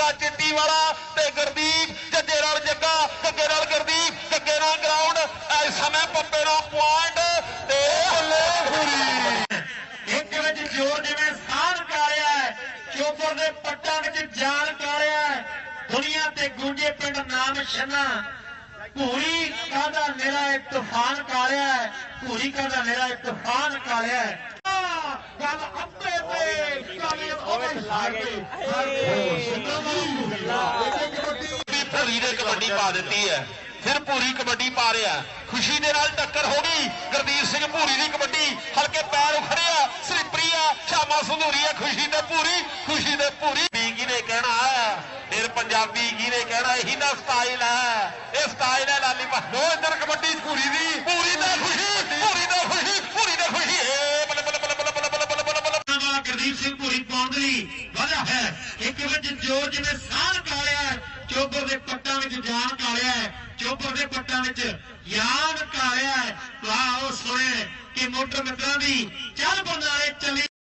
ਪੱਟੀ ਵਾਲਾ ਤੇ ਗੁਰਦੀਪ ਜੱਗੇ ਨਾਲ ਜੱਗਾ ਜੱਗੇ ਨਾਲ ਗੁਰਦੀਪ ਜੱਗੇ ਨਾਲ ਗਰਾਊਂਡ ਇਸ ਸਮੇਂ ਪੱਪੇ ਨਾਲ ਪੁਆਇੰਟ ਤੇ ਬੱਲੇ ਪੂਰੀ। ਇੱਕ ਵਿੱਚ ਜੋਰ ਜਿਵੇਂ ਸਾਹ ਕਾਰਿਆ ਹੈ ਚੋਪਰ ਦੇ ਪੱਟਾਂ ਵਿੱਚ ਜਾਨ ਕਾਰਿਆ ਹੈ। ਦੁਨੀਆ ਤੇ ਗੂੰਜੇ ਪਿੰਡ ਨਾਮ ਛੰਨਾ। ਭੂਰੀ ਕਾਦਾ ਮੇਰਾ ਇੱਕ ਤੂਫਾਨ ਕਾਰਿਆ ਹੈ? ਭੂਰੀ ਕਾਦਾ ਮੇਰਾ ਇੱਕ ਤੂਫਾਨ ਕਾਰਿਆ ਹੈ? ਗੱਲ ਭੂਰੀ ਨੇ ਕਬੱਡੀ ਪਾ ਦਿੱਤੀ ਹੈ ਫਿਰ ਭੂਰੀ ਕਬੱਡੀ ਪਾ ਰਿਹਾ ਖੁਸ਼ੀ ਦੇ ਨਾਲ ਟੱਕਰ ਹੋ ਗਈ ਗੁਰਦੀਪ ਸਿੰਘ ਭੂਰੀ ਦੀ ਕਬੱਡੀ ਹਲਕੇ ਪੈਰ ਉਖੜਿਆ ਸ੍ਰੀਪ੍ਰਿਆ ਸ਼ਾਮਾ ਸੰਧੂਰੀਆ ਖੁਸ਼ੀ ਤੇ ਭੂਰੀ ਖੁਸ਼ੀ ਤੇ ਭੂਰੀ ਕੀ ਨੇ ਕਹਿਣਾ ਫਿਰ ਪੰਜਾਬੀ ਕੀ ਨੇ ਕਹਿਣਾ ਇਹੀ ਤਾਂ ਸਟਾਈਲ ਹੈ ਇਹ ਸਟਾਈਲ ਹੈ ਲਾਲੀ ਪਾ ਦੋ ਇੱਧਰ ਕਬੱਡੀ ਭੂਰੀ ਦੀ ਪੂਰੀ ਦਾ ਖੁਸ਼ੀ ਪੂਰੀ ਦਾ ਖੁਸ਼ੀ ਭੂਰੀ ਦਾ ਖੁਸ਼ੀ ਏ ਬੱਲੇ ਬੱਲੇ ਬੱਲੇ ਬੱਲੇ ਬੱਲੇ ਬੱਲੇ ਬੱਲੇ ਬੱਲੇ ਗੁਰਦੀਪ ਸਿੰਘ ਭੂਰੀ ਪਾਉਣ ਦੇ ਲਈ ਹੈ। ਇੱਕ ਵਿੱਚ ਜੋਰ ਜਿਹਨੇ ਸਾਹ ਕਾਲਿਆ ਹੈ, ਚੋਬਰ ਦੇ ਪੱਟਾਂ ਵਿੱਚ ਜਾਨ ਕਾਲਿਆ ਹੈ। ਚੋਬਰ ਦੇ ਪੱਟਾਂ ਵਿੱਚ ਯਾਨ ਕਾਲਿਆ ਹੈ। ਵਾਹ, ਉਹ ਸੁਣੇ ਕਿ ਮੋਟਰ ਮਿੱਤਰਾਂ ਦੀ, ਚੱਲ ਬੰਦਾਰੇ ਚੱਲੀ